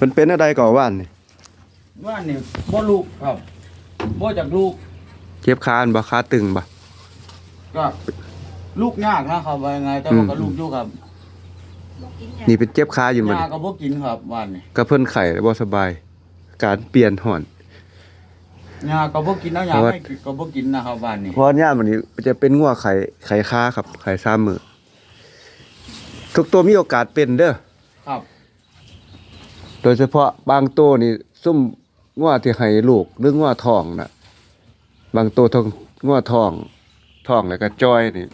มันเป็นอะไรก่อว่านนี่ว่านี่บ่ลูกครับบ่จากลูกเจ็บคานบ่ขาตึงบ่ก็ลูกยากนะครับว่ายังไงแต่ว่าก็อืมลูกอยู่ครับนี่เป็นเจ็บขาอยู่มันยาก็บ่กินครับวันนี้ก็เพิ่นไข้บ่สบาย การเปลี่ยนห่อนยาก็บ่กินแล้วยาเพราะว่าไม่กินก็บ่กินนะครับวันนี้เพราะย่ามวันนี้จะเป็นงัวไข่ไข่ค้าครับไข่ซ้ำมือทุกตัวมีโอกาสเป็นเด้อครับ โดยเฉพาะบางตัวนี่ซุ่มงัวที่ให้ลูกหรืองัวทองนะบางตัวทองงัวทองทองแล้วก็จอยนี่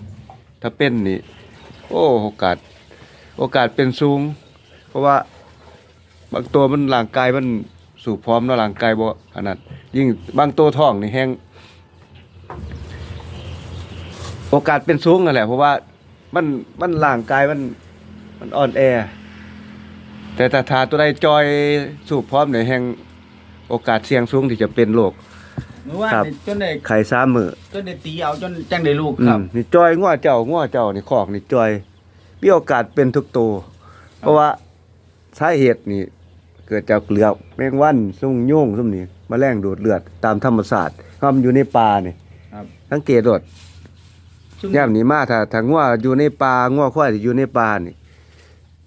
ถ้าเป็นนี่ โอ้โอกาส โอกาสเป็นสูง เพราะว่าบางตัวมันร่างกายมันสู่พร้อมเนาะร่างกายบ่อันนั้นยิ่งบางตัวทองนี่แฮงโอกาสเป็นสูงนั่นแหละเพราะว่ามันมันร่างกายมันมันอ่อนแอ แต่ถ้าทาตัวใดจอยสู่พร้อมเนี่ยแฮงโอกาสเสี่ยงสูงที่จะเป็นโรค เมื่อวานครับ นี่จนได้ไข้ซ้ำมือจนได้ตีเอาจนจังได้ลูกอืครับมนี่จอยงัวเจ้างัวเจ้านี่ขอกนี่จอยมีโอกาสเป็นทุกตัวเพราะว่าสาเหตุนี่ เกิดจากเกลือกแมงวันซุ่งยุ่งซุ่มนี่แมลงดูดเลือดตามธรรมศาสตร์ความอยู่ในป่านี่ครับ สังเกตโดด ซึ่งย่ามนี้มาถ้าถ้างัวอยู่ในป่างัวควายที่อยู่ในป่านี่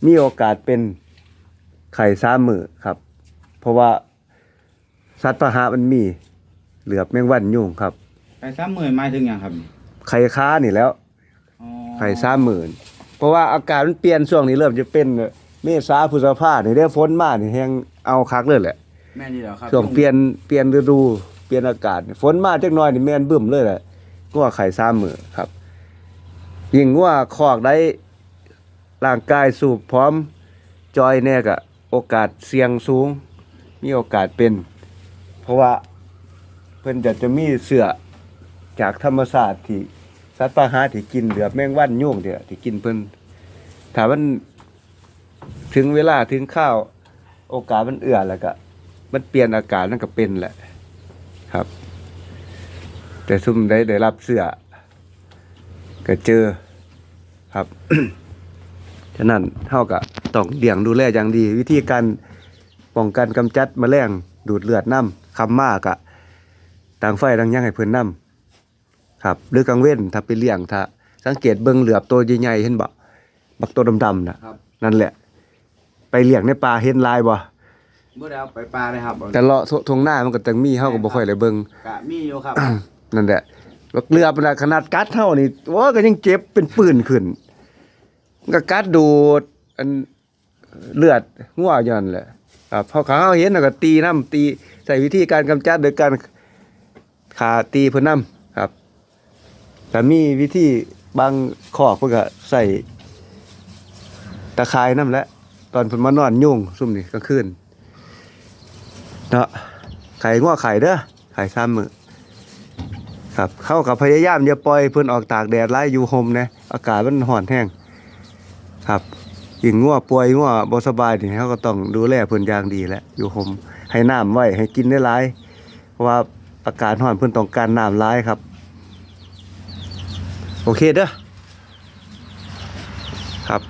มีโอกาสเป็น ไข่ซ้ำมือครับ เพราะว่าสัตว์พาหะมันมี เหลือบแมงวันยุ่งครับไปซ้ำมือหมายถึงหยังครับไข่ค้านี่แหล้ว อ๋อไข่ซ้ำหมื่นเพราะว่าอากาศมันเปลี่ยนช่วงนี้เริ่มจะเป็นเมษาพฤษภานี่ได้ฝนมานี่แฮงเอาคักเลยแหละแม่นอยู่แล้วครับช่วงเปลี่ยนเปลี่ยนฤดูเปลี่ยนอากาศฝนมาจักหน่อยนี่แม่นบึ้มเลยแหละงัวไข่ซ้ำมือครับ ยิ่งงัวคอกได้ร่างกายสูบพร้อมจอยแน่ก็ โอกาสเสี่ยงสูง มีโอกาสเป็น เพราะว่าเพิ่นจะจะมีเสือจากธรรมศาสตร์ที่สัตว์ปาหาที่กินเหลือแมงวันยุ่งเดียที่กินเพิ่นถ้ามันถึงเวลาถึงข้าว โอกาสมันเอื้อแล้วก็มันเปลี่ยนอากาศนั่นก็เป็นแหละครับ แต่ซุ่มได้ได้รับเสือก็เจอครับ ฉะนั้นเท่ากับต้องเลี้ยงดูแลอย่างดี วิธีการป้องกันกำจัดแมลงดูดเลือดน้ำคำมากอะต่างไฟต่างหยังให้เพิ่นน้ำครับหรือกลางเว้นถ้าไปเลี้ยงถ้าสังเกตเบิ่งเหลือบตัวใหญ่ๆเห็นบ่บักตัวดำๆนะครับ นั่นแหละ ไปเลี้ยงในป่าเห็นลายบ่บ่ได้เอาไปปลาเลยครับแต่เลาะทงหน้ามันก็จังมีเฮาก็บ่ค่อยได้เบิ่งกะมีอยู่ครับ นั่นแหละบักเรือมันน่ะขนาดกัดเท่านี่โอ้ก็ยังเจ็บเป็นปืนขึ้น มันก็กัดดูดอันเลือดงัวอยู่นั่นแหละครับพอเขาเห็นแล้วก็ตีน้ำตีใส่วิธีการกำจัดโดยการขาตีเพิ่นน้ำครับแต่มีวิธีบางขอกเพิ่นก็ใส่ตะข่ายน้ำแหละ ตอนเพิ่นมานอนยุ่งซุ่มนี่กลางคืนเนาะไข่งัวไข่เด้อไข่ซ้ำมือครับ เข้ากับพยายามอย่าปล่อยเพิ่นออกตากแดดไล่อยู่ห่มนะอากาศมันร้อนแห้ง ครับยิ่งงัวป่วยงัวบ่สบายนี่เขาก็ต้องดูแลเพิ่นอย่างดีแหละอยู่ห่มให้น้ำไว้ให้กินได้หลายเพราะว่าอากาศห่อนเพิ่นต้องการน้ำหลายครับ โอเคเด้อครับ